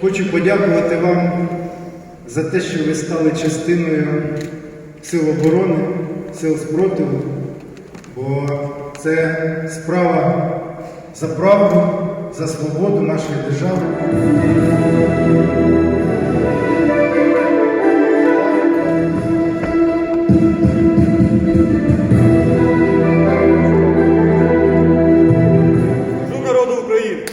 Хочу подякувати вам за те, що ви стали частиною сил оборони, сил спротиву, бо це справа за правду, за свободу нашої держави. Народу України!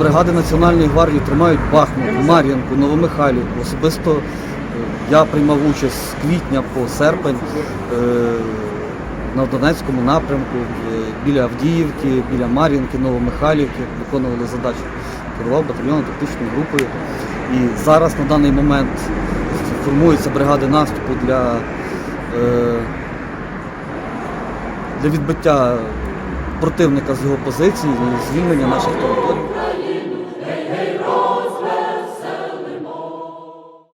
Бригади Національної гвардії тримають Бахмут, Мар'їнку, Новомихайлівку. Особисто е, я приймав участь з квітня по серпень е, на Донецькому напрямку, е, біля Авдіївки, біля Мар'їнки, Новомихайлівки, виконували задачі. Керував батальйоном тактичною групою. І зараз на даний момент формуються бригади наступу для, для відбиття противника з його позиції і звільнення наших територій.